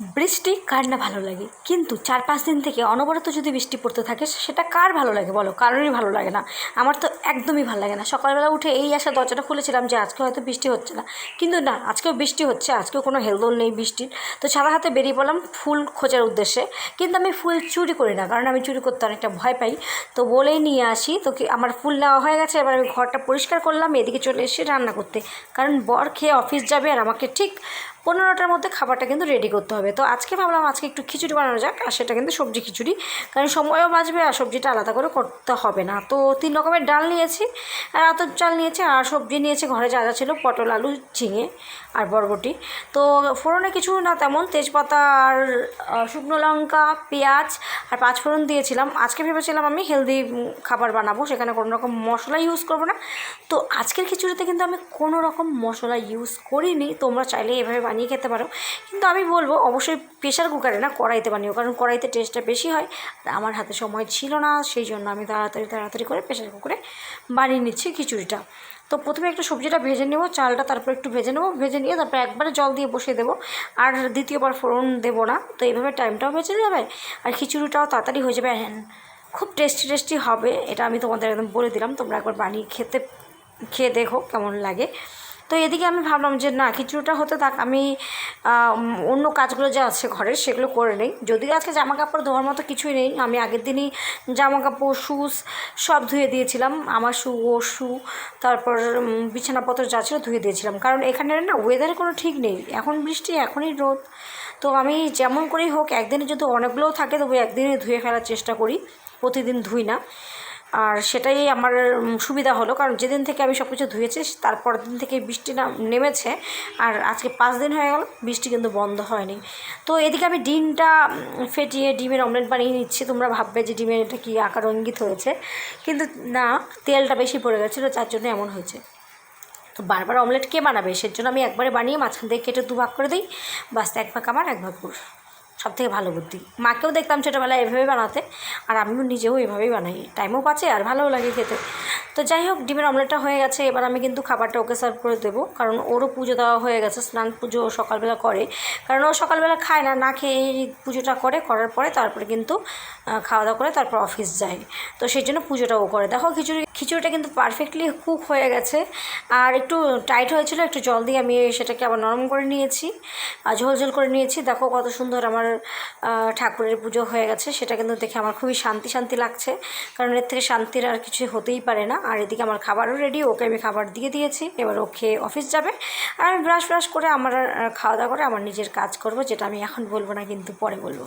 বৃষ্টি কার না ভালো লাগে? কিন্তু চার পাঁচ দিন থেকে অনবরত যদি বৃষ্টি পড়তে থাকে, সেটা কার ভালো লাগে বলো? কারোরই ভালো লাগে না। আমার তো একদমই ভালো লাগে না। সকালবেলা উঠে এই আসা দরজাটা খুলেছিলাম যে আজকে হয়তো বৃষ্টি হচ্ছে না। কিন্তু না, আজকেও বৃষ্টি হচ্ছে, আজকেও কোনো হেলদোল নেই বৃষ্টির। তো সাদা হাতে বেরিয়ে পড়লাম ফুল খোঁজার উদ্দেশ্যে। কিন্তু আমি ফুল চুরি করি না, কারণ আমি চুরি করতে অনেকটা ভয় পাই। তো বলেই নিয়ে আসি, তো আমার ফুল নেওয়া হয়ে গেছে, এবার আমি ঘরটা পরিষ্কার করলাম, এদিকে চলে এসে রান্না করতে। কারণ বর খেয়ে অফিস যাবে আর আমাকে ঠিক পনেরোটার মধ্যে খাবারটা কিন্তু রেডি করতে হবে। তো আজকে ভাবলাম আজকে একটু খিচুড়ি বানানো যাক, আর সেটা কিন্তু সবজি খিচুড়ি। কারণ সময়ও বাঁচবে আর সবজিটা আলাদা করে করতে হবে না। তো তিন রকমের ডাল নিয়েছি, আর আতর চাল নিয়েছি, আর সবজি নিয়েছি, ঘরে যা যা ছিল, পটল, আলু, ঝিঙে, আর বরবটি। তো ফোড়নে কিছু না তেমন, তেজপাতা আর শুকনো লঙ্কা, পেঁয়াজ, আর পাঁচ ফোড়ন দিয়েছিলাম। আজকে ভেবেছিলাম আমি হেলদি খাবার বানাবো, সেখানে কোনো রকম মশলা ইউজ করব না। তো আজকের খিচুড়িতে কিন্তু আমি কোনো রকম মশলা ইউজ করিনি, তোমরা চাইলে এভাবে বানিয়ে খেতে পারো। কিন্তু আমি বলব অবশ্যই প্রেশার কুকারে না কড়াইতে বানিও, কারণ কড়াইতে টেস্টটা বেশি হয়। আর আমার হাতে সময় ছিল না সেই জন্য আমি তাড়াতাড়ি তাড়াতাড়ি করে প্রেশার কুকারে বানিয়ে নিচ্ছি খিচুড়িটা। তো প্রথমে একটু সবজিটা ভেজে নেব, চালটা তারপর একটু ভেজে নেব, ভেজে নিয়ে তারপর একবারে জল দিয়ে বসিয়ে দেবো। আর দ্বিতীয়বার ফোড়ন দেবো না, তো এইভাবে টাইমটাও বেঁচে যাবে, আর খিচুড়িটাও তাড়াতাড়ি হয়ে যাবে। হ্যাঁ খুব টেস্টি টেস্টি হবে, এটা আমি তোমাদের একদম বলে দিলাম, তোমরা একবার বানিয়ে খেতে, খেয়ে দেখো কেমন লাগে। তো এদিকে আমি ভাবলাম যে না খিচুড়িটা হতে থাক, আমি অন্য কাজগুলো যা আছে ঘরের সেগুলো করে নেই। যদিও আজকে জামা কাপড় ধোয়ার মতো কিছুই নেই, আমি আগের দিনই জামা কাপড় শুজ সব ধুয়ে দিয়েছিলাম। আমার শু ও শু তারপর বিছানাপত্র যা ছিল ধুয়ে দিয়েছিলাম। কারণ এখানে না ওয়েদারের কোনো ঠিক নেই। এখন বৃষ্টি, এখনই রোদ। তো আমি যেমন করেই হোক, একদিনে যদি অনেকগুলোও থাকে, তবু একদিনে ধুয়ে ফেলার চেষ্টা করি। প্রতিদিন ধুই না। আর সেটাই আমার সুবিধা হলো। কারণ যেদিন থেকে আমি সব কিছু ধুয়েছি তারপর দিন থেকে বৃষ্টি না নেমেছে। আর আজকে পাঁচ দিন হয়ে গেল, বৃষ্টি কিন্তু বন্ধ হয়নি। তো এদিকে আমি ডিমটা ফেটিয়ে ডিমের অমলেট বানিয়ে নিচ্ছি। তোমরা ভাববে যে ডিমের এটা কি আকার রঙ্গিত হয়েছে। কিন্তু না, তেলটা বেশি পড়ে গেছিল, যার জন্য এমন হয়েছে। তো বারবার অমলেট কে বানাবে? সের জন্য আমি একবারে বানিয়ে মাঝখান থেকে কেটে দু ভাগ করে দিই। বাস এক ভাগ আমার, এক ভাগ ওর। সব থেকে ভালো বুদ্ধি। মাকেও দেখতাম ছোটোবেলায় এভাবে বানাতে, আর আমিও নিজেও এভাবেই বানাই। টাইমও পাচ্ছে আর ভালোও লাগে খেতে। তো যাই হোক, ডিমের অমলেটটা হয়ে গেছে, এবার আমি কিন্তু খাবারটা ওকে সার্ভ করে দেবো। কারণ ওরও পুজো দেওয়া হয়ে গেছে, স্নান পুজো সকালবেলা করে। কারণ ও সকালবেলা খায় না না খেয়ে এই পুজোটা করে, করার পরে তারপরে কিন্তু খাওয়া দাওয়া করে তারপর অফিস যায়। তো সেই জন্য পুজোটা ও করে। দেখো, খিচুড়ি, খিচুড়িটা কিন্তু পারফেক্টলি কুক হয়ে গেছে। আর একটু টাইট হয়েছিল, একটু জল দিয়ে আমি সেটাকে আবার নরম করে নিয়েছি। আর ঝোল ঝোল করে নিয়েছি। দেখো কত সুন্দর আমার ঠাকুরের পুজো হয়ে গেছে। সেটা কিন্তু দেখে আমার খুবই শান্তি শান্তি লাগছে। কারণ এর থেকে শান্তির আর কিছু হতেই পারে না। আর এদিকে আমার খাবারও রেডি ওকে আমি খাবার দিয়ে দিয়েছি। এবার ও খেয়ে অফিস যাবে। আর ব্রাশ ব্রাশ করে আমার খাওয়া দাওয়া করে আমার নিজের কাজ করব, যেটা আমি এখন বলব না, কিন্তু পরে বলব।